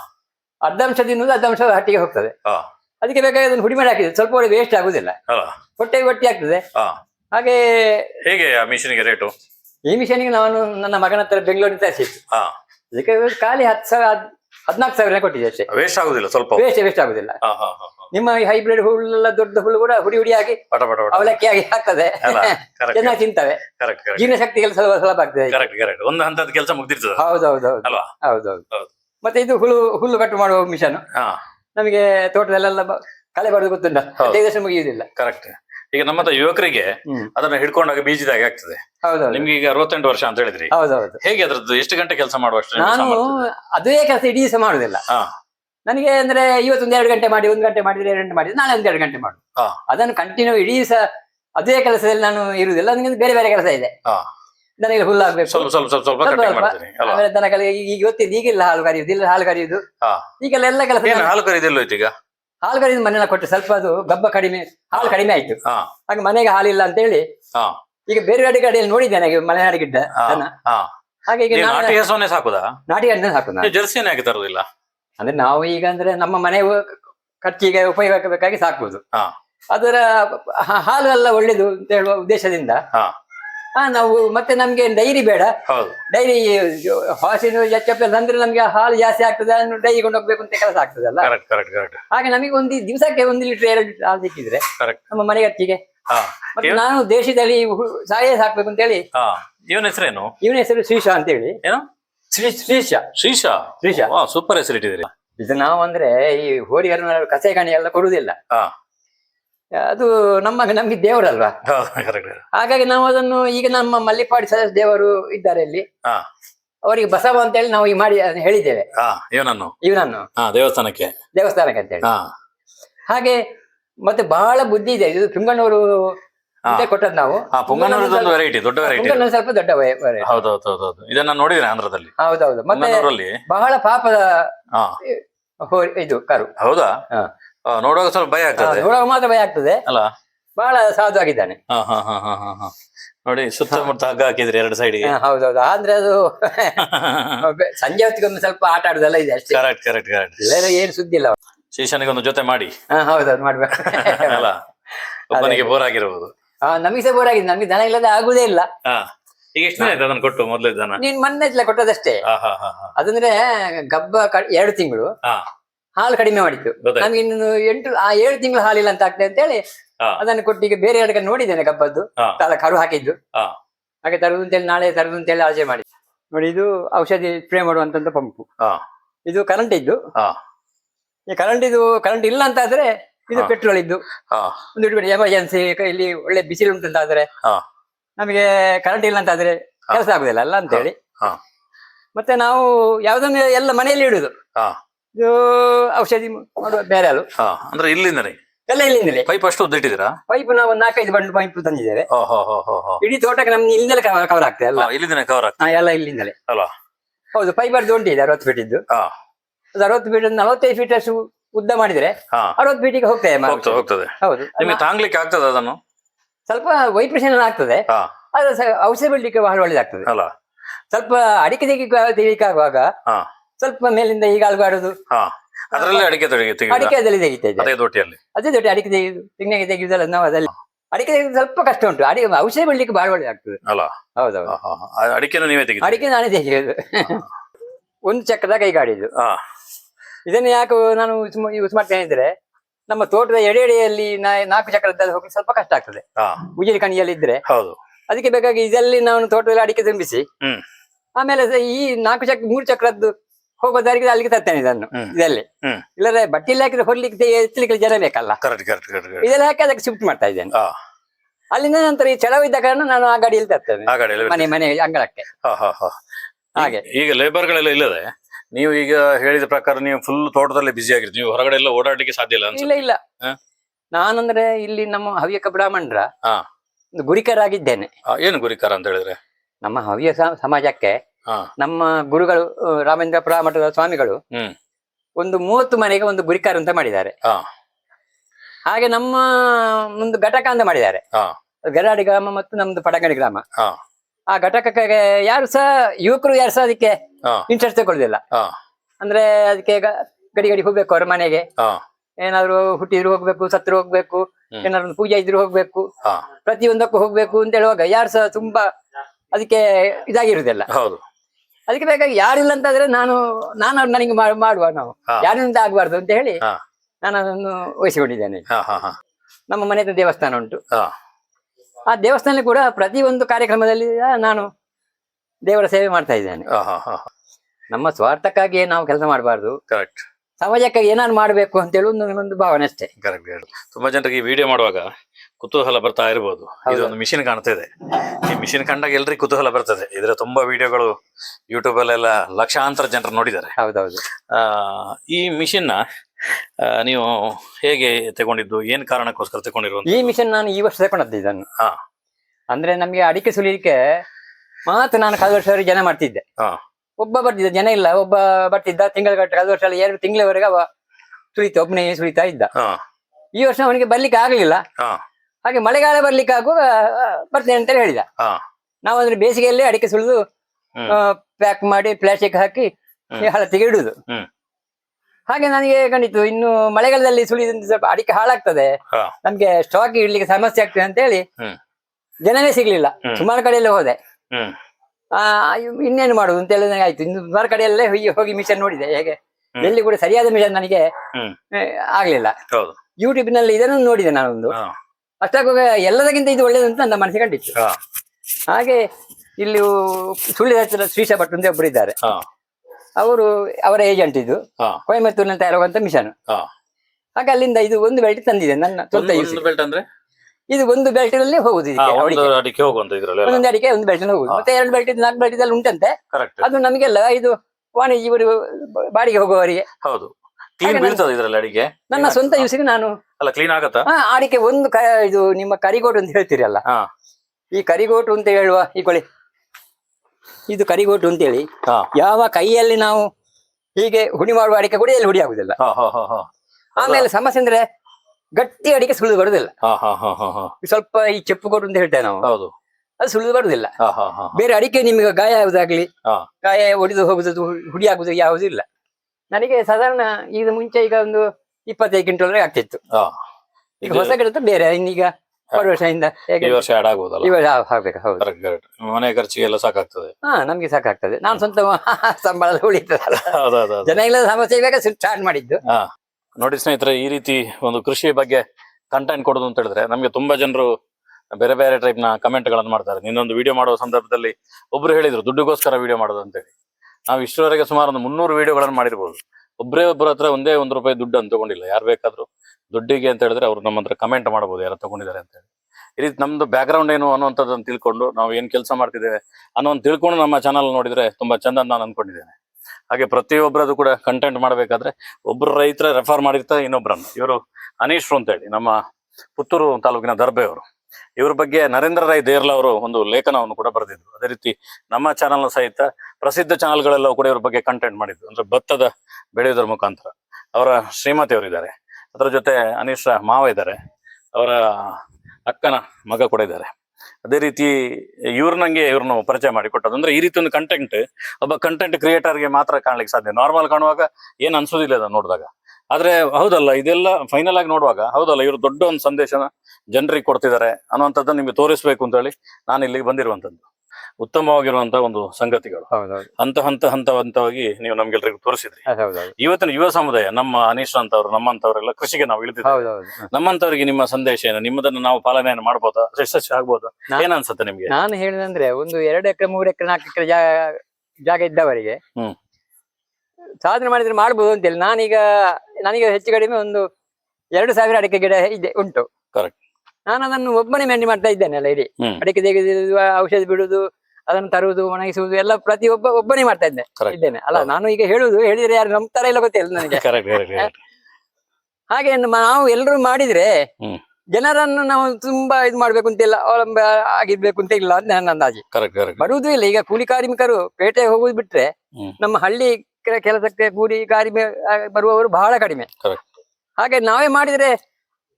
ಅರ್ಧಾಂಶ ತಿನ್ನುವುದು ಅರ್ಧಾಂಶ ಹಟ್ಟಿಗೆ ಹೋಗ್ತದೆ. ಹಾ. ಅದಕ್ಕೆ ಬೇಕಾಗಿ ಅದನ್ನು ಹುಡಿ ಮಾಡಿ ಹಾಕಿದ್ರೆ ಸ್ವಲ್ಪ ವೇಸ್ಟ್ ಆಗುದಿಲ್ಲ ಅಲ್ಲ ಹೊಟ್ಟೆಗೆ ಹೊಟ್ಟಿ ಆಗ್ತದೆ. ಹಾ. ಹಾಗೆ ಹೇಗೆ ಆ ಮಿಷಿನ್ಗೆ ರೇಟು ಈ ಮಿಷನ್ಗೆ ನಾನು ನನ್ನ ಮಗನ ಹತ್ರ ಬೆಂಗಳೂರಿನ ತರಿಸಿತ್ತು ಹಾ. ಅದಕ್ಕೆ ಖಾಲಿ ಹತ್ತು ಸಾವಿರ ಹದ್- ಹದ್ನಾಲ್ಕು ಸಾವಿರ ಕೊಟ್ಟಿದೆ ಅಷ್ಟೇ. ವೇಸ್ಟ್ ಆಗುದಿಲ್ಲ ಸ್ವಲ್ಪ. ವೇಸ್ಟ್ ವೇಸ್ಟ್ ಆಗುದಿಲ್ಲ. ಹಾ ಹಾ ಹಾ. ನಿಮ್ಮ ಹೈಬ್ರಿಡ್ ಹುಲ್ಲೆಲ್ಲ ದೊಡ್ಡ ಹುಳು ಕೂಡ ಹುಡಿ ಹುಡಿಯಾಗಿ ಆಗಿ ಪಟ ಪಟ. ಅಲ್ಲ ಕರೆಕ್ಟ್ ಚೆನ್ನಾಗಿ ತಿಂತವೆ. ಕರೆಕ್ಟ್ ಕರೆಕ್ಟ್ ಕೆಲಸ ಸ್ವಲ್ಪ ಸುಲಭ ಆಗ್ತದೆ. ಕರೆಕ್ಟ್ ಕರೆಕ್ಟ್ ಒಂದು ಹಂತದ ಕೆಲಸ ಮುಗ್ದಿರ್ತದೆ. ಹೌದು ಹೌದು ಅಲ್ವಾ? ಹೌದೌದು. ಹೌದು. ಮತ್ತೆ ಇದು ಹುಳು ಹುಲ್ಲು ಕಟ್ಟು ಮಾಡುವ ಮಿಷನ್ ಹಾ. ನಮಗೆ ತೋಟದಲ್ಲೆಲ್ಲ ಬ- ಕಳೆ ಬರೋದು ಗೊತ್ತುಂಟ? ಹೌದು. ಮುಗಿಯುವುದಿಲ್ಲ. ಕರೆಕ್ಟ್ ಈಗ ನಮ್ಮ ಹತ್ರ ಯುವಕರಿಗೆ ಹ್ಮ್. ಅದನ್ನ ಹಿಡ್ಕೊಂಡಾಗ ಬೀಜದಾಗೆ ಆಗ್ತದೆ. ಹೌದೌದು. ನಿಮ್ಗೆ ಈಗ ಅರವತ್ತೆಂಟು ವರ್ಷ ಅಂತ ಹೇಳಿದ್ರಿ. ಹೌದೌದು. ಹೇಗೆ ಅದ್ರದ್ದು? ಎಷ್ಟು ಗಂಟೆ ಕೆಲಸ ಮಾಡುವಷ್ಟು ನಾನು ಸಾಮರ್ಥ್ಯ? ಇದೆ? ಅದೇ ಕೆಲಸ ಇಡೀ ಸಹ ಮಾಡುದಿಲ್ಲ ಹಾ. ನನಗೆ ಅಂದ್ರೆ ಇವತ್ತೊಂದು ಎರಡು ಗಂಟೆ ಮಾಡಿ ಒಂದು ಗಂಟೆ ಮಾಡಿದ್ರೆ ಎರಡು ಗಂಟೆ ಮಾಡಿದ್ರೆ ನಾಳೆ ಒಂದ್ ಎರಡು ಗಂಟೆ ಮಾಡು. ಅದನ್ನು ಕಂಟಿನ್ಯೂ ಇಡೀ ಸಹ ಅದೇ ಕೆಲಸದಲ್ಲಿ ನಾನು ಇರುವುದಿಲ್ಲ. ನನಗೆ ಬೇರೆ ಬೇರೆ ಕೆಲಸ ಇದೆ. ನನಗೆ ಹುಲ್ಲಾಗ್ಬೇಕು ಸ್ವಲ್ಪ ಸ್ವಲ್ಪ ಸ್ವಲ್ಪ ಆಮೇಲೆ ದನಗಳಿಗೆ ಈಗ ಗೊತ್ತಿದೆ ಗೊತ್ತಿದ್ದು ಈಗಿಲ್ಲ ಹಾಲು ಕರೆಯುವುದು ಇಲ್ಲ ಹಾಲು ಕರೆಯುವುದು. ಈಗೆಲ್ಲ ಎಲ್ಲ ಕೆಲಸ ಹಾಲು ಈಗ? ಹಾಲು ಕರೆಯುದು ಮನೆ ಕೊಟ್ಟು. ಸ್ವಲ್ಪ ಅದು ಗಬ್ಬ ಕಡಿಮೆ ಹಾಲು ಕಡಿಮೆ ಆಯ್ತು. ಹಾಗೆ ಮನೆಗೆ ಹಾಲಿಲ್ಲ ಅಂತ ಹೇಳಿ ಈಗ ಬೇರೆ ಬೇರೆ ಕಡೆಯಲ್ಲಿ ನೋಡಿದ್ದೇನೆ ದನ ಹಾ ಹಾಗೆ ನಾಟಿ ಹಸುವನ್ನೇ ಸಾಕುದಾ? ನಾಟಿ ಹಣ್ಣು ಹಾಕುದು ಜರ್ಸಿನೇ ತರುದಿಲ್ಲ? ಅಂದ್ರೆ ನಾವು ಈಗ ಅಂದ್ರೆ ನಮ್ಮ ಮನೆ ಖರ್ಚಿಗೆ ಉಪಯೋಗಕ್ಕಾಗಿ ಸಾಕುವುದು. ಸಾಕುದು ಅದರ ಹಾಲು ಎಲ್ಲ ಒಳ್ಳೇದು ಅಂತ ಹೇಳುವ ಉದ್ದೇಶದಿಂದ ಹಾ. ನಾವು ಮತ್ತೆ ನಮ್ಗೆ ಡೈರಿ ಬೇಡ. ಡೈರಿ ಹಾಸಿನ ಅಂದ್ರೆ ನಮ್ಗೆ ಹಾಲು ಜಾಸ್ತಿ ಆಗ್ತದೆ ಡೈರಿ ಕೊಂಡೋಗ್ಬೇಕು ಅಂತ ಕೆಲಸ ಆಗ್ತದಲ್ಲ ಹಾಗೆ ನಮಗೆ ಒಂದು ದಿವಸಕ್ಕೆ ಒಂದು ಲೀಟರ್ ಎರಡು ಲೀಟರ್ ಹಾಲು ಸಿಕ್ಕಿದ್ರೆ. ನಮ್ಮ ಮನೆ ಖರ್ಚಿಗೆ. ನಾನು ದೇಶದಲ್ಲಿ ಸಾಯೇ ಸಾಕ್ಬೇಕು ಅಂತ ಹೇಳಿ ಇವನ ಹೆಸರೇನು? ಇವನ ಹೆಸರು ಶ್ರೀಶಾ ಅಂತ ಹೇಳಿ ಏನು? ಶ್ರೀ ಶ್ರೀಶ ಶ್ರೀಶಾ ಶ್ರೀಶ. ವಾ ಸೂಪರ್ ಹೆಸರು ಇಟ್ಟಿದ್ದೀರಿ ಇದು ನಾವು ಅಂದ್ರೆ ಈ ಹೋರಿಗರ ಕಸೆ ಕಾಣಿ ಎಲ್ಲ ಕೊಡುವುದಿಲ್ಲ. ಹಾ. ಅದು ನಮ್ಮ ನಮ್ಗೆ ದೇವರಲ್ವಾ? ಹಾಗಾಗಿ ನಾವು ಅದನ್ನು ಈಗ ನಮ್ಮ ಮಲ್ಲಿಪಾಡಿ ಸದಸ್ಯ ದೇವರು ಇದ್ದಾರೆ ಇಲ್ಲಿ. ಹಾ. ಅವರಿಗೆ ಬಸವ ಅಂತ ಹೇಳಿ ನಾವು ಈಗ ಮಾಡಿ ಅದನ್ನ ಹೇಳಿದ್ದೇವೆ. ಹಾ ಇವನನ್ನು. ಇವನನ್ನು. ಹಾ ದೇವಸ್ಥಾನಕ್ಕೆ. ದೇವಸ್ಥಾನಕ್ಕೆ ಅಂತ ಹೇಳಿ. ಹಾ. ಹಾಗೆ ಮತ್ತೆ ಬಹಳ ಬುದ್ಧಿ ಇದೆ. ಇದು ತುಂಗಣ್ಣೂರು ಹಾ. ಕೊಟ್ಟದ್ ನಾವು. ಪುಂಗನೂರದೊಂದು ವೆರೈಟಿ ದೊಡ್ಡ ವೆರೈಟಿ ಸ್ವಲ್ಪ ದೊಡ್ಡ ವಯ- ವಯ- ಹೌದು ಹೌದು ಹೌದು ಹೌದು ಇದನ್ನ ನೋಡಿದ್ರೆ ಆಂಧ್ರದಲ್ಲಿ? ಹೌದು ಮತ್ತೆ ಬಹಳ ಪಾಪದ ಇದು ಕಾರು. ಹೌದಾ. ನೋಡುವಾಗ ಸ್ವಲ್ಪ ಭಯ ಆಗ್ತದೆ. ನೋಡುವಾಗ ಮಾತ್ರ ಭಯ ಆಗ್ತದೆ. ಅಲ್ಲ? ಬಹಳ ಸಾಧು ಆಗಿದ್ದಾನೆ. ನೋಡಿ ಸುತ್ತಮುತ್ತ ಹಗ್ಗ ಹಾಕಿದ್ರಿ ಎರಡು ಸೈಡ್ ಹೌದೌದು. ಆದ್ರೆ ಅದು <laughs> ಸಂಜೆ ಹೊತ್ತಿಗೊಂದು ಸ್ವಲ್ಪ ಆಟ ಆಡುದಲ್ಲ ಇದೆ ಅಷ್ಟೇ. ಕರೆಕ್ಟ್ ಕರೆಕ್ಟ್ ಕರೆಕ್ಟ್ ಏನು ಸುದ್ದಿ ಇಲ್ಲ. ಶೀಶನಿಗೆ ಒಂದು ಜೊತೆ ಮಾಡಿ. ಹೌದೌದು ಮಾಡ್ಬೇಕು. ಅಲ್ಲ? ಒಬ್ಬನಿಗೆ ಬೋರ್ ಆಗಿರ್ಬೋದು. ಹಾ ನಮಗೆ ಸಹ ಬೋರ್ ಆಗಿದೆ ನಮ್ಗೆ ದನ ಇಲ್ಲದೆ ಆಗುದೇ ಇಲ್ಲ ಹಾ ಈಗ ಎಷ್ಟು ದಿನ ಆಯ್ತು ಅದನ್ನ ಕೊಟ್ಟು ಮೊದಲೇ ದನ ನೀನ್ ಮೊನ್ನೆ ಇಲ್ಲ ಕೊಟ್ಟದಷ್ಟೇ ಹಾ ಹಾ ಹಾ ಹಾ ಅದಂದ್ರೆ ಗಬ್ಬ ಕ- ಎರಡು ತಿಂಗಳು ಹಾ ಹಾಲು ಕಡಿಮೆ ಮಾಡಿತ್ತು ಗೊತ್ತಾಯ್ತು. ನಮ್ಗೆ ಇನ್ನು ಎಂಟು ಆ ಏಳು ತಿಂಗಳು ಹಾಲಿಲ್ಲ ಅಂತ ಆಗ್ತದೆ ಅಂತ ಹೇಳಿ ಹಾ. ಅದನ್ನು ಕೊಟ್ಟು ಈಗ ಬೇರೆ ಎರಡು ಕಡೆ ನೋಡಿದ್ದೇನೆ ಗಬ್ಬದ್ದು ಹಾ. ತಲ ಕರು ಹಾಕಿದ್ದು ಹಾ. ಹಾಗೆ ತರುದು ಅಂತೇಳಿ ನಾಳೆ ತರುದು ಅಂತೇಳಿ ಆಲೋಚನೆ ಮಾಡಿ ನೋಡಿ ಇದು ಔಷಧಿ ಸ್ಪ್ರೇ ಮಾಡುವಂತ ಪಂಪು ಹಾ. ಇದು ಕರೆಂಟ್ ಇದ್ದು ಹಾ. ಈ ಕರೆಂಟ್ ಇದು ಕರೆಂಟ್ ಇಲ್ಲ ಅಂತ ಆದ್ರೆ ಇದು. ಪೆಟ್ರೋಲ್ ಇದ್ದು ಒಂದು ಒಂದು ಎಮರ್ಜೆನ್ಸಿ ಇಲ್ಲಿ ಒಳ್ಳೆ ಬಿಸಿಲು ಉಂಟು ಅಂತ ಆದ್ರೆ ಹಾ. ನಮಗೆ ಕರೆಂಟ್ ಇಲ್ಲ ಅಂತ ಆದ್ರೆ ಕೆಲಸ ಆಗುದಿಲ್ಲ ಅಲ್ಲ ಅಂತ ಹೇಳಿ. ಮತ್ತೆ ನಾವು ಯಾವ್ದನ್ನು ಎಲ್ಲ ಮನೆಯಲ್ಲಿ ಇಡುದು. ಇದು ಔಷಧಿ ಮಾಡುವ ಬೇರೆ ಅಲ್ಲ. ಅಂದ್ರೆ ಇಲ್ಲಿಂದ ಎಲ್ಲ ಇಲ್ಲಿಂದಲೇ. ಪೈಪ್ ಅಷ್ಟು ಉದ್ದ ಇಟ್ಟಿದ್ದೀರಾ ಪೈಪ್ ನಾವು ಒಂದು ನಾಲ್ಕೈದು ಬಂಡು ಪೈಪ್ ತಂದಿದ್ದೇವೆ. ಇಡೀ ತೋಟಕ್ಕೆ ನಮ್ಗೆ ಇಲ್ಲಿಂದಲೇ ಕವರ್ ಆಗ್ತದೆ ಅಲ್ಲ. ಇಲ್ಲಿಂದಲೇ ಕವರ್ ಆಗ್ತದೆ. ಎಲ್ಲ ಇಲ್ಲಿಂದಲೇ. ಅಲ್ಲ. ಹೌದು ಪೈಪರ್ ಉಂಟಿದೆ ಅರವತ್ತು ಫೀಟ್ ಇದ್ದು. ಅದು ಅರವತ್ತು ಫೀಟ್ ನಲವತ್ತೈದು ಫೀಟ್ ಅಷ್ಟು ಉದ್ದ ಮಾಡಿದ್ರೆ ಹಾ. ಅರವತ್ತು ಫೀಟಿಗೆ ಹೋಗ್ತದೆ ಹೋಗ್ತದೆ ಹೋಗ್ತದೆ. ಹೌದು. ನಿಮಗೆ ತಾಂಗ್ಲಿಕ್ಕೆ ಆಗ್ತದೆ ಅದನ್ನು? ಸ್ವಲ್ಪ ವೈಪ್ರೇಷನ್ ಆಗ್ತದೆ. ಹಾ. ಅದು ಸ- ಔಷಧಿ ಬಿಡ್ಲಿಕ್ಕೆ ಬಹಳ ಒಳ್ಳೇದಾಗ್ತದೆ. ಅಲ್ಲ. ಸ್ವಲ್ಪ ಅಡಿಕೆ ತೆಗಿಲಿಕ್ಕೆ ಆಗುವಾಗ ಹಾ. ಸ್ವಲ್ಪ ಮೇಲಿಂದ ಈಗ ಅಲ್ಗಾಡೋದು. ಹಾ. ಅದರಲ್ಲೇ ಅಡಿಕೆ ತೆಗಿ ತೆಗೆಯುವುದಾ? ಅಡಿಕೆ ಅದರಲ್ಲಿ ತೆಗಿತಾ ಇದೆ ಅದೇ ಅದೇ ದೊಡ್ಡ ಅಡಿಕೆ ತೆಗೆಯುದು ತೆಂಗಿನ ತೆಗೆಯುವುದಲ್ಲ ನಾವು ಅದರಲ್ಲಿ ಅಡಿಕೆ ತೆಗೆದು ಸ್ವಲ್ಪ ಕಷ್ಟ ಉಂಟು. ಅಡಿಕೆ ಔಷಧಿ ಬಿಡ್ಲಿಕ್ಕೆ ಬಹಳ ಒಳ್ಳೇದಾಗ್ತದೆ. ಅಲ್ಲ. ಹೌದೌದು ಅಡಿಕೆ ಹಾ, ಹಾ. ಆ ಅಡಿಕೆನೂ ನೀವೇ ತೆಗೆದು ಅಡಿಕೆ ನಾನೇ ತೆಗೆಯೋದು. ಒಂದು ಚಕ್ರದ ಕೈಗಾಡಿದ್ದು. ಹಾ. ಇದನ್ನು ಯಾಕೆ ನಾನು ಯೂಸ್ ಮಾಡ್ತೇನೆ ಇದ್ರೆ ನಮ್ಮ ತೋಟದ ಎಡೆ ಎಡೆಯಲ್ಲಿ ನಾಲ್ಕು ಚಕ್ರದಲ್ಲಿ ಹೋಗಿ ಸ್ವಲ್ಪ ಕಷ್ಟ ಆಗ್ತದೆ. ಉಜಿರಿ ಕಣಿಯಲ್ಲಿ ಇದ್ರೆ ಹೌದು. ಅದಕ್ಕೆ ಬೇಕಾಗಿ ಇದರಲ್ಲಿ ನಾನು ತೋಟದಲ್ಲಿ ಅಡಿಕೆ ತುಂಬಿಸಿ. ಆಮೇಲೆ ಈ ನಾಲ್ಕು ಚಕ್ರ ಮೂರು ಚಕ್ರದ್ದು ಹೋಗೋ ದಾರಿಗೆ ಅಲ್ಲಿಗೆ ತರ್ತೇನೆ ಇದನ್ನು ಇದರಲ್ಲಿ. ಇಲ್ಲದ್ರೆ ಬಟ್ಟೆ ಹಾಕಿದ್ರೆ ಹೊರಲಿಕ್ಕೆ ಎತ್ತಲಿಕ್ಕೆ ಜನ ಬೇಕಲ್ಲ. ಇದೆಲ್ಲ ಹಾಕಿ ಅದಕ್ಕೆ ಶಿಫ್ಟ್ ಮಾಡ್ತಾ ಇದ್ದೇನೆ. ಅಲ್ಲಿಂದ ನಂತರ ಈ ಚಳವಿದ್ದ ಕಾರಣ ನಾನು ಆ ಗಾಡಿಯಲ್ಲಿ ತರ್ತೇನೆ. ಮನೆ ಮನೆ ಅಂಗಳಕ್ಕೆ. ಹಾಗೆ. ಈಗ ಲೇಬರ್ಗಳೆಲ್ಲ ಇಲ್ಲದೆ? ನೀವು ಈಗ ಹೇಳಿದ ಪ್ರಕಾರ ನೀವು ಫುಲ್ ತೋಟದಲ್ಲಿ ಬಿಸಿ ಆಗಿರ್ತೀವಿ ನೀವು ಹೊರಗಡೆ ಎಲ್ಲ ಓಡಾಡಲಿಕ್ಕೆ ಸಾಧ್ಯ ಇಲ್ಲ ಅನ್ಸುತ್ತೆ ಇಲ್ಲ ಇಲ್ಲ ಹ? ನಾನಂದ್ರೆ ಇಲ್ಲಿ ನಮ್ಮ ಹವ್ಯಕ ಬ್ರಾಹ್ಮಣರ ಹಾ. ಒಂದು ಗುರಿಕರಾಗಿದ್ದೇನೆ ಆ, ಏನು ಗುರಿಕಾರ ಅಂತ ಹೇಳಿದ್ರೆ ನಮ್ಮ ಹವ್ಯ ಸ- ಸಮಾಜಕ್ಕೆ ಹಾ. ನಮ್ಮ ಗುರುಗಳು ರಾಮೇಂದ್ರ ರಾಮೇಂದ್ರಪುರ ಮಠದ ಸ್ವಾಮಿಗಳು ಹ್ಮ್. ಒಂದು ಮೂವತ್ತು ಮನೆಗೆ ಒಂದು ಗುರಿಕಾರ ಅಂತ ಮಾಡಿದ್ದಾರೆ ಹಾ. ಹಾಗೆ ನಮ್ಮ ಒಂದು ಘಟಕ ಅಂತ ಮಾಡಿದ್ದಾರೆ ಹಾ. ಗರಾಡಿ ಗ್ರಾಮ ಮತ್ತು ನಮ್ದು ಪಡಗಡಿ ಗ್ರಾಮ ಹಾ. ಆ ಘಟಕಕ್ಕೆ ಯಾರು ಸಹ ಯುವಕರು ಯಾರು ಸಹ ಅದಕ್ಕೆ. ಇಂಟ್ರೆಸ್ಟ್ ತಗೊಳ್ಳಿಲ್ಲ ಅಂದ್ರೆ ಅದಕ್ಕೆ ಗಡಿ ಗಡಿ ಹೋಗ್ಬೇಕು ಅವ್ರ ಮನೆಗೆ. ಏನಾದ್ರು ಹುಟ್ಟಿದ್ರು ಹೋಗ್ಬೇಕು ಸತ್ರು ಹೋಗ್ಬೇಕು. ಏನಾದ್ರು ಪೂಜೆ ಇದ್ರು ಹೋಗ್ಬೇಕು. ಪ್ರತಿಯೊಂದಕ್ಕೂ ಹೋಗ್ಬೇಕು ಅಂತ ಹೇಳುವಾಗ ಯಾರು ಸಹ ತುಂಬಾ ಅದಕ್ಕೆ ಇದಾಗಿರುದಿಲ್ಲ ಹೌದು ಅದಕ್ಕೆ ಬೇಕಾಗಿ ಯಾರಿಲ್ಲ ಅಂತಂದ್ರೆ ನಾನು ನಾನು ನನಗೆ ಮಾಡುವ ನಾವು. ಯಾರಿಂದ ಆಗ್ಬಾರ್ದು ಅಂತ ಹೇಳಿ ನಾನು ಅದನ್ನು ವಹಿಸಿಕೊಂಡಿದ್ದೇನೆ ನಮ್ಮ ಮನೆಯ ದೇವಸ್ಥಾನ ಉಂಟು. ಆ ದೇವಸ್ಥಾನದಲ್ಲಿ ಕೂಡ ಪ್ರತಿ ಒಂದು ಕಾರ್ಯಕ್ರಮದಲ್ಲಿ ನಾನು ದೇವರ ಸೇವೆ ಮಾಡ್ತಾ ಇದ್ದೇನೆ. ನಮ್ಮ ಸ್ವಾರ್ಥಕ್ಕಾಗಿ ನಾವು ಕೆಲಸ ಮಾಡಬಾರ್ದು. ಕರೆಕ್ಟ್ ಸಮಾಜಕ್ಕಾಗಿ ಏನಾದ್ರು ಮಾಡಬೇಕು ಅಂತ ಹೇಳಿ ಒಂದು ಭಾವನೆ ಅಷ್ಟೇ. ಕರೆಕ್ಟ್ ತುಂಬಾ ಜನರಿಗೆ ಈ ವಿಡಿಯೋ ಮಾಡುವಾಗ ಕುತೂಹಲ ಬರ್ತಾ ಇರ್ಬೋದು. ಇದೊಂದು ಮಿಷಿನ್ ಕಾಣ್ತಾ ಇದೆ. ಈ ಮಿಷಿನ್ ಕಂಡಾಗ ಎಲ್ರಿಗೂ ಕುತೂಹಲ ಬರ್ತದೆ. ಇದರ ತುಂಬಾ ವಿಡಿಯೋಗಳು ಯೂಟ್ಯೂಬ್ ಅಲ್ಲೆಲ್ಲ ಲಕ್ಷಾಂತರ ಜನರು ನೋಡಿದ್ದಾರೆ. ಹೌದೌದು. ಆ, ಈ ಮಿಷಿನ್ ನೀವು ಹೇಗೆ ತಗೊಂಡಿದ್ದು ಏನ್ ಕಾರಣಕ್ಕೋಸ್ಕರ ತಗೊಂಡಿರೋದು ಈ ಮಿಷನ್ ನಾನು ಈ ವರ್ಷ ತಗೊಂಡದ್ದು ಇದನ್ನು ಹಾ. ಅಂದ್ರೆ ನಮ್ಗೆ ಅಡಿಕೆ ಸುಲಿಲಿಕ್ಕೆ ಮಾತ್ರ ನಾನು ಕಳೆದ ವರ್ಷ ಜನ ಮಾಡ್ತಿದ್ದೆ ಹಾ. ಒಬ್ಬ ಬರ್ತಿದ್ದ ಜನ ಇಲ್ಲ ಒಬ್ಬ ಬರ್ತಿದ್ದ ತಿಂಗಳ ಕಟ್ಟ ಕಳೆದ ವರ್ಷ ಎರಡು ತಿಂಗಳವರೆಗೆ ಅವ ಸುಳಿತ ಒಬ್ಬನೇ ಸುಳಿತಾ ಇದ್ದ ಹಾ. ಈ ವರ್ಷ ಅವನಿಗೆ ಬರ್ಲಿಕ್ಕೆ ಆಗ್ಲಿಲ್ಲ ಹಾ. ಹಾಗೆ ಮಳೆಗಾಲ ಬರ್ಲಿಕ್ಕೆ ಆಗುವ ಬರ್ತೇನೆ ಅಂತ ಹೇಳಿದ ಹಾ. ನಾವು ಅಂದ್ರೆ ಬೇಸಿಗೆಯಲ್ಲಿ ಅಡಿಕೆ ಸುಳಿದು ಹ್ಮ್. ಪ್ಯಾಕ್ ಮಾಡಿ ಪ್ಲಾಸ್ಟಿಕ್ ಹಾಕಿ ಹಳತಿಗೆ ಇಡುದು ಹ್ಮ್. ಹಾಗೆ ನನಗೆ ಕಂಡಿತು ಇನ್ನು ಮಳೆಗಾಲದಲ್ಲಿ ಸುಳಿದಂತೆ ಸ್ವಲ್ಪ ಅಡಿಕೆ ಹಾಳಾಗ್ತದೆ. ಹಾ. ನಮ್ಗೆ ಸ್ಟಾಕ್ ಇಡ್ಲಿಕ್ಕೆ ಸಮಸ್ಯೆ ಆಗ್ತದೆ ಅಂತ ಹೇಳಿ ಜನನೇ ಸಿಗ್ಲಿಲ್ಲ. ಸುಮಾರು ಕಡೆಯಲ್ಲಿ ಹೋದೆ. ಹ್ಮ್. ಆ ಇವ್ ಇನ್ನೇನು ಮಾಡುದು ಅಂತ ಹೇಳಿ ನನಗೆ ಆಯ್ತು. ಇನ್ನು ಸುಮಾರು ಕಡೆಯಲ್ಲೇ ಹೋಗಿ ಹೋಗಿ ಮಿಷನ್ ನೋಡಿದೆ. ಹೇಗೆ. ಎಲ್ಲಿ ಕೂಡ ಸರಿಯಾದ ಮಿಷನ್ ನನಗೆ ಹ್ಮ್. ಆ, ಆಗ್ಲಿಲ್ಲ. ಹೌದು. ಯೂಟ್ಯೂಬ್ನಲ್ಲಿ ಇದನ್ನು ನೋಡಿದೆ ನಾನೊಂದು. ಹಾ. ಅಷ್ಟಾಗುವಾಗ ಎಲ್ಲದಕ್ಕಿಂತ ಇದು ಒಳ್ಳೇದು ಅಂತ ನನ್ನ ಮನಸ್ಸಿಗೆ ಕಂಡಿತ್ತು. ಹಾ. ಹಾಗೆ ಇಲ್ಲಿ ಸುಳ್ಳಿದ ಹತ್ತಿರ ಶ್ರೀಶ ಭಟ್ ಅಂತ ಒಬ್ಬರು ಇದ್ದಾರೆ. ಹಾ. ಅವರು ಅವರ ಏಜೆಂಟ್ ಇದು. ಹಾ. ಕೊಯಮತ್ತೂರಿನಲ್ಲಿ ತಯಾರಾಗುವಂತ ಮಿಷನ್ ಆಗ ಹಾಗೆ ಅಲ್ಲಿಂದ ಇದು ಒಂದು ಬೆಲ್ಟ್ ತಂದಿದೆ ನನ್ನ ಸ್ವಂತ ಒಂದು- use ಒಂದು ಗೆ. ಬೆಲ್ಟ್ ಅಂದ್ರೆ? ಇದು ಒಂದು ಬೆಲ್ಟ್ನಲ್ಲಿ ಹೋಗುದು ಹಾ, ಇದಕ್ಕೆ ಒಂದು ಅವಳಿಗೆ. ಅಡಿಕೆ ಹೋಗುವಂತ ಇದ್ರಲ್ಲಿ ಒಂದೊಂದು ಅಡಿಕೆ ಒಂದು ಬೆಲ್ಟ್ ಹೋಗುದು. ಮತ್ತೆ ಎರಡು ಬೆಲ್ಟ್ ನಾಲ್ಕು ಬೆಲ್ಟ್ ಅಲ್ಲಿ ಉಂಟಂತೆ. ಕರೆಕ್ಟ್ ಅದು ನಮಗೆಲ್ಲ ಇದು ವಾಣಿಜ್ಯ ಇವರು ಬಾಡಿಗೆ ಹೋಗುವವರಿಗೆ. ಹೌದು. ಕ್ಲೀನ್ ಹಾಗೆ ಬೀಳ್ತದೆ ಇದ್ರಲ್ಲಿ ಅಡಿಗೆ ನನ್ನ ಸ್ವಂತ ಯೂಸಿಗೆ ನಾನು ಅಲ್ಲ ಕ್ಲೀನ್ ಆಗತ್ತಾ? ಹಾ ಅಡಿಕೆ ಒಂದು ಕ ಇದು ನಿಮ್ಮ ಕರಿಗೋಟು ಅಂತ ಹೇಳ್ತೀರಲ್ಲ ಹಾ. ಈ ಕರಿಗೋಟು ಅಂತ ಹೇಳುವ ಈ ಕೊಳಿ. ಇದು ಕರಿಗೋಟು ಅಂತೇಳಿ. ಹೇಳಿ ಯಾವ ಕೈಯಲ್ಲಿ ನಾವು ಹೀಗೆ ಹುಡಿ ಮಾಡುವ ಅಡಿಕೆ ಕೂಡ ಎಲ್ಲಿ ಹುಡಿ ಆಗುದಿಲ್ಲ ಹಾ ಹಾ ಹಾ ಹಾ. ಆಮೇಲೆ ಸಮಸ್ಯೆ ಅಂದ್ರೆ ಗಟ್ಟಿ ಅಡಿಕೆ ಸುಳಿದು ಬರುದಿಲ್ಲ ಹಾ ಹಾ ಹಾ ಹಾ ಹಾ. ಸ್ವಲ್ಪ ಈ ಚೆಪ್ಪು ಕೊಟ್ಟು ಅಂತ ಹೇಳ್ತೇವೆ ನಾವು. ಹೌದು. ಅದು ಸುಳಿದು ಬರುದಿಲ್ಲ ಹಾ ಹಾ ಹಾ ಬೇರೆ ಅಡಿಕೆ ನಿಮಗೆ ಗಾಯ ಆಗುದಾಗ್ಲಿ ಹಾ. ಗಾಯ ಒಡೆದು ಹೋಗುದು ಹುಡಿ ಆಗುದು ಯಾವುದೂ ಇಲ್ಲ. ನನಗೆ ಸಾಧಾರಣ ಈಗ ಮುಂಚೆ ಈಗ ಒಂದು ಇಪ್ಪತ್ತೈದು ಕ್ವಿಂಟಲ್ ಆಗ್ತಿತ್ತು. ಹಾ. ಈಗ ಇದು ಹೊಸ ಗಿಡದ ಬೇರೆ ಇನ್ನೀಗ ಬರುವ ವರ್ಷದಿಂದ ಈ ವರ್ಷ ಆಡ್ ಆಗ್ಬೋದಲ್ಲ? ಇವಾಗ ಹಾಕ್ಬೇಕು ಹೌದು. ಕರೆಕ್ಟ್ ಕರೆಕ್ಟ್ ಮನೆ ಖರ್ಚಿಗೆ ಎಲ್ಲ ಸಾಕಾಗ್ತದೆ. ಹಾ ನಮ್ಗೆ ಸಾಕಾಗ್ತದೆ. ನಾನು ಸ್ವಂತ ಸಂಬಳ ಉಳಿತದಲ್ಲ ಹೌದೌದು ಜನ ಇಲ್ಲದ ಸಮಸ್ಯೆ ಇವಾಗ ಸ್ಟಾರ್ಟ್ ಮಾಡಿದ್ದು. ಹಾ. ನೋಡಿ ಸ್ನೇಹಿತರೆ ಈ ರೀತಿ ಒಂದು ಕೃಷಿ ಬಗ್ಗೆ ಕಂಟೆಂಟ್ ಕೊಡೋದು ಅಂತ ಹೇಳಿದ್ರೆ ನಮ್ಗೆ ತುಂಬಾ ಜನರು ಬೇರೆ ಬೇರೆ ಟೈಪ್ನ ಕಮೆಂಟ್ ಗಳನ್ನ ಮಾಡ್ತಾರೆ. ನಿನ್ನೊಂದು ವಿಡಿಯೋ ಮಾಡುವ ಸಂದರ್ಭದಲ್ಲಿ ಒಬ್ರು ಹೇಳಿದ್ರು ದುಡ್ಡುಗೋಸ್ಕರ ವಿಡಿಯೋ ಮಾಡೋದು ಅಂತೇಳಿ ನಾವು ಇಷ್ಟರವರೆಗೆ ಸುಮಾರು ಒಂದು ಮುನ್ನೂರು ವಿಡಿಯೋಗಳನ್ನು ಮಾಡಿರ್ಬೋದು. ಒಬ್ಬರೇ ಒಬ್ಬರ ಹತ್ರ ಒಂದೇ ಒಂದು ರೂಪಾಯಿ ದುಡ್ಡು ಅಂತ ತಗೊಂಡಿಲ್ಲ. ಯಾರು ಬೇಕಾದರೂ ದುಡ್ಡಿಗೆ ಅಂತ ಹೇಳಿದ್ರೆ ಅವ್ರು ನಮ್ಮ ಹತ್ರ ಕಮೆಂಟ್ ಮಾಡಬಹುದು ಯಾರು ತಗೊಂಡಿದ್ದಾರೆ ಅಂತ ಹೇಳಿ. ಈ ರೀತಿ ನಮ್ದು ಬ್ಯಾಕ್ ಗ್ರೌಂಡ್ ಏನು ಅನ್ನೋಂಥದ್ದನ್ನು ತಿಳ್ಕೊಂಡು ನಾವು ಏನು ಕೆಲಸ ಮಾಡ್ತಿದ್ದೇವೆ ಅನ್ನೋ ತಿಳ್ಕೊಂಡು ನಮ್ಮ ಚಾನಲ್ ನೋಡಿದ್ರೆ ತುಂಬಾ ಚಂದ ನಾನು ಅಂದ್ಕೊಂಡಿದ್ದೇನೆ ಹಾಗೆ ಪ್ರತಿಯೊಬ್ಬರದು ಕೂಡ ಕಂಟೆಂಟ್ ಮಾಡಬೇಕಾದ್ರೆ ಒಬ್ಬರು ರೈತರ ರೆಫರ್ ಮಾಡಿರ್ತಾರೆ ಇನ್ನೊಬ್ಬರನ್ನು ಇವರು ಅನೀಶ್ರು ಅಂತ ಹೇಳಿ ನಮ್ಮ ಪುತ್ತೂರು ತಾಲೂಕಿನ ದರ್ಬೆ ಅವರು ಇವ್ರ ಬಗ್ಗೆ ನರೇಂದ್ರ ರೈ ದೇರ್ಲ ಅವರು ಒಂದು ಲೇಖನವನ್ನು ಕೂಡ ಬರೆದಿದ್ರು. ಅದೇ ರೀತಿ ನಮ್ಮ ಚಾನಲ್ನ ಸಹಿತ ಪ್ರಸಿದ್ಧ ಚಾನಲ್ಗಳೆಲ್ಲವೂ ಕೂಡ ಇವ್ರ ಬಗ್ಗೆ ಕಂಟೆಂಟ್ ಮಾಡಿದ್ರು. ಅಂದ್ರೆ ಭತ್ತದ ಬೆಳೆಯುವುದರ ಮುಖಾಂತರ. ಅವರ ಶ್ರೀಮತಿ ಅವರಿದ್ದಾರೆ ಅದರ ಜೊತೆ ಅನೀಶ್ ಮಾವ ಇದ್ದಾರೆ. ಅವರ ಅಕ್ಕನ ಮಗ ಕೂಡ ಇದ್ದಾರೆ. ಅದೇ ರೀತಿ ಇವ್ರು ನಂಗೆ ಇವ್ರನ್ನು ಪರಿಚಯ ಮಾಡಿ ಕೊಟ್ಟದ್ದು. ಅಂದ್ರೆ ಈ ರೀತಿ ಒಂದು ಕಂಟೆಂಟ್ ಒಬ್ಬ ಕಂಟೆಂಟ್ ಕ್ರಿಯೇಟರ್ಗೆ ಮಾತ್ರ ಕಾಣ್ಲಿಕ್ಕೆ ಸಾಧ್ಯ. ನಾರ್ಮಲ್ ಕಾಣುವಾಗ ಏನ್ ಅನ್ಸೋದಿಲ್ಲ ನೋಡಿದಾಗ. ಆದ್ರೆ ಹೌದಲ್ಲ ಇದೆಲ್ಲ ಫೈನಲ್ ಆಗಿ ನೋಡುವಾಗ ಹೌದಲ್ಲ ಇವರು ದೊಡ್ಡ ಒಂದು ಸಂದೇಶನ ಜನರಿಗೆ ಕೊಡ್ತಿದ್ದಾರೆ ಅನ್ನುವಂಥದ್ದು ನಿಮ್ಗೆ ತೋರಿಸ್ಬೇಕು ಅಂತ ಹೇಳಿ ನಾನು ಇಲ್ಲಿಗೆ ಬಂದಿರುವಂತದ್ದು ಉತ್ತಮವಾಗಿರುವಂತಹ ಒಂದು ಸಂಗತಿಗಳು. ಹಂತ ಹಂತ ಹಂತ ಹಂತವಾಗಿ ನೀವು ನಮ್ಗೆಲ್ರಿಗೂ ತೋರಿಸಿದ್ರಿ. ಇವತ್ತಿನ ಯುವ ಸಮುದಾಯ ನಮ್ಮ ಅನೀಶ್ ಅಂತವ್ರು ನಮ್ಮಂತವರೆಲ್ಲ ಕೃಷಿಗೆ ನಾವು ಇಳಿದಿದ್ದೇವೆ. ನಮ್ಮಂತವರಿಗೆ ನಿಮ್ಮ ಸಂದೇಶ ಏನು? ನಿಮ್ಮದನ್ನ ನಾವು ಪಾಲನೆಯನ್ನು ಮಾಡಬಹುದಾ ಯಶಸ್ವಿ ಆಗ್ಬೋದಾ. ಏನ್ ಅನ್ಸುತ್ತೆ ನಿಮ್ಗೆ? ನಾನು ಹೇಳಿದ್ರೆ ಒಂದು ಎರಡು ಎಕರೆ ಮೂರು ಎಕರೆ ನಾಲ್ಕು ಎಕರೆ ಜಾಗ ಜಾಗ ಇದ್ದವರಿಗೆ ಹ್ಮ್. ಸಾಧನೆ ಮಾಡಿದ್ರೆ ಮಾಡ್ಬೋದು ಅಂತೇಳಿ. ನಾನೀಗ ನನಗೆ ಹೆಚ್ಚು ಕಡಿಮೆ ಒಂದು ಎರಡು ಸಾವಿರ ಅಡಿಕೆ ಗಿಡ ಇದೆ ಉಂಟು. ಕರೆಕ್ಟ್ ನಾನು ಅದನ್ನು ಒಬ್ಬನೇ ಮೆಂಡಿ ಮಾಡ್ತಾ ಇದ್ದೇನೆ ಅಲ್ಲ ಇಡೀ. ಅಡಿಕೆ ತೆಗೆದು ಔಷಧಿ ಬಿಡುದು ಅದನ್ನು ತರುವುದು ಒಣಗಿಸುವುದು ಎಲ್ಲ ಪ್ರತಿ ಒಬ್ಬ ಒಬ್ಬನೇ ಮಾಡ್ತಾ ಇದ್ದೆ ಇದ್ದೇನೆ. ಅಲ್ಲ ನಾನು ಈಗ ಹೇಳುದು ಹೇಳಿದ್ರೆ ಯಾರು ನಂಬ್ತಾರ ಇಲ್ಲ ಗೊತ್ತಿಲ್ಲ ನನಗೆ. <laughs> ಹಾಗೆ ನಾವು ಎಲ್ಲರೂ ಮಾಡಿದ್ರೆ ಜನರನ್ನು ನಾವು ತುಂಬಾ ಇದು ಮಾಡ್ಬೇಕು ಅಂತ ಇಲ್ಲ ಅವಲಂಬ ಆಗಿರ್ಬೇಕು ಅಂತ ಇಲ್ಲ ಅಂತ ನನ್ನ ಅಂದಾಜು. ಬರುವುದೂ ಇಲ್ಲ. ಈಗ ಕೂಲಿ ಕಾರ್ಮಿಕರು ಪೇಟೆಗೆ ಹೋಗುದು ಬಿಟ್ರೆ ನಮ್ಮ ಹಳ್ಳಿ ಕೆಲಸಕ್ಕೆ ಕೂಡಿ ಆ, ಬರುವವರು ಬಹಳ ಕಡಿಮೆ. ಹಾಗೆ ನಾವೇ ಮಾಡಿದ್ರೆ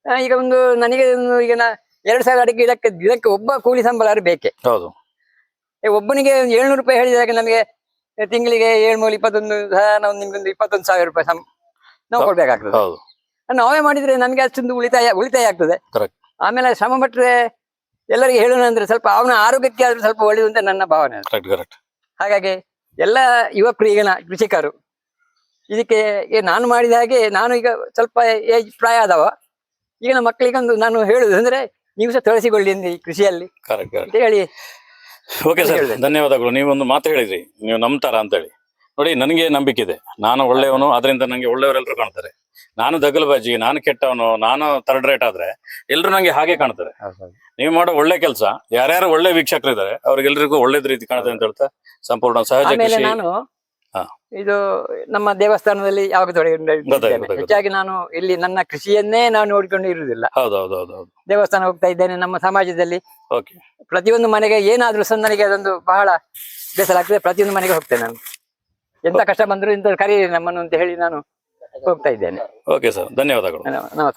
ಆ, ಈಗ ಒಂದು ನನಗೆ ಒಂದು ಈಗ ನಾ ಎರಡು ಸಾವಿರ ಅಡಿಕೆ ಇದಕ್ಕೆ ದಿನಕ್ಕೆ ಒಬ್ಬ ಕೂಲಿ ಸಂಬಳ ಬೇಕೆ? ಹೌದು. ಏ, ಒಬ್ಬನಿಗೆ ಏಳ್ನೂರು ರೂಪಾಯಿ ಹೇಳಿದಾಗ ನಮಗೆ ತಿಂಗಳಿಗೆ ಏಳ್ನೂರು ಇಪ್ಪತ್ತೊಂದು ಸಹ ನಾವು ನಿಮ್ಗೊಂದು ಇಪ್ಪತ್ತೊಂದು ಸಾವಿರ ರೂಪಾಯಿ ಸಂ ನಾವು. ಕೊಡ್ಬೇಕಾಗ್ತದೆ. ಹೌದು. ನಾವೇ ಮಾಡಿದ್ರೆ ನಮ್ಗೆ ಅಷ್ಟೊಂದು ಉಳಿತಾಯ ಉಳಿತಾಯ ಆಗ್ತದೆ. ಆಮೇಲೆ ಶ್ರಮ ಪಟ್ಟರೆ ಎಲ್ಲರಿಗೆ ಹೇಳೋಣ ಅಂದ್ರೆ ಸ್ವಲ್ಪ ಅವನ ಆರೋಗ್ಯಕ್ಕೆ ಆದ್ರೂ ಸ್ವಲ್ಪ ಒಳ್ಳೇದು ಅಂತ ನನ್ನ ಭಾವನೆ ಕರೆಕ್ಟ್ ಕರೆಕ್ಟ್ ಹಾಗಾಗಿ ಎಲ್ಲ ಯುವಕರು ಈಗಿನ ಕೃಷಿಕರು. ಇದಕ್ಕೆ ನಾನು ಮಾಡಿದ ಹಾಗೆ ನಾನು ಈಗ ಸ್ವಲ್ಪ ಏಜ್ ಪ್ರಾಯ ಆದವ. ಈಗಿನ ಮಕ್ಕಳಿಗೆ ಒಂದು ನಾನು ಹೇಳುದು ಅಂದ್ರೆ ನೀವು ಸಹ ತೊಳಸಿಕೊಳ್ಳಿ ಈ ಕೃಷಿಯಲ್ಲಿ. ಅಂತ ಹೇಳಿ. Okay sir. ಧನ್ಯವಾದಗಳು. ನೀವೊಂದು ಮಾತು ಹೇಳಿದ್ರಿ. ನೀವು ನಂಬ್ತಾರ ಅಂತೇಳಿ ನೋಡಿ ನನಗೆ ನಂಬಿಕೆ ಇದೆ. ನಾನು ಒಳ್ಳೆಯವನು ಅದರಿಂದ ನನಗೆ ಒಳ್ಳೆಯವರೆಲ್ಲರೂ ಕಾಣ್ತಾರೆ. ನಾನು ದಗಲ್ಬಾಜಿ ನಾನು ಕೆಟ್ಟವನು ನಾನು ಥರ್ಡ್ ರೇಟ್ ಆದ್ರೆ ಎಲ್ರು ನಂಗೆ ಹಾಗೆ ಕಾಣ್ತಾರೆ. ನೀವು ಮಾಡೋ ಒಳ್ಳೆ ಕೆಲಸ ಯಾರ್ಯಾರು ಒಳ್ಳೆ ವೀಕ್ಷಕರು ಇದ್ದಾರೆ ಅವ್ರಿಗೆಲ್ರಿಗೂ ಒಳ್ಳೇದ್ ರೀತಿ ಕಾಣ್ತದೆ ಅಂತ ಹೇಳ್ತಾ ಸಂಪೂರ್ಣ ಸಹಜ ಆಮೇಲೆ ಕೃಷಿ. ನಾನು ಇದು ನಮ್ಮ ದೇವಸ್ಥಾನದಲ್ಲಿ ಯಾವಾಗ ಗೊತ್ತಾಯ್ತು. ಹೆಚ್ಚಾಗಿ ನಾನು ಇಲ್ಲಿ ನನ್ನ ಕೃಷಿಯನ್ನೇ ನಾನು ನೋಡಿಕೊಂಡು ಇರುವುದಿಲ್ಲ. ಹೌದು ಹೌದು ಹೌದು ಹೌದು ದೇವಸ್ಥಾನ ಹೋಗ್ತಾ ಇದ್ದೇನೆ ನಮ್ಮ ಸಮಾಜದಲ್ಲಿ. ಓಕೆ. ಪ್ರತಿಯೊಂದು ಮನೆಗೆ ಏನಾದ್ರೂ ಸಹ ನನಗೆ ಅದೊಂದು ಬಹಳ ಬೇಸರ ಆಗ್ತದೆ ಪ್ರತಿಯೊಂದು ಮನೆಗೆ ಹೋಗ್ತೇನೆ ನಾನು. ಎಂತ ಕಷ್ಟ ಬಂದ್ರು ಇಂತ ಕರೀರಿ ನಮ್ಮನ್ನು ಅಂತ ಹೇಳಿ ನಾನು ಹೋಗ್ತಾ ಇದ್ದೇನೆ. ಓಕೆ ಸರ್ ಧನ್ಯವಾದಗಳು. ನಮಸ್ಕಾರ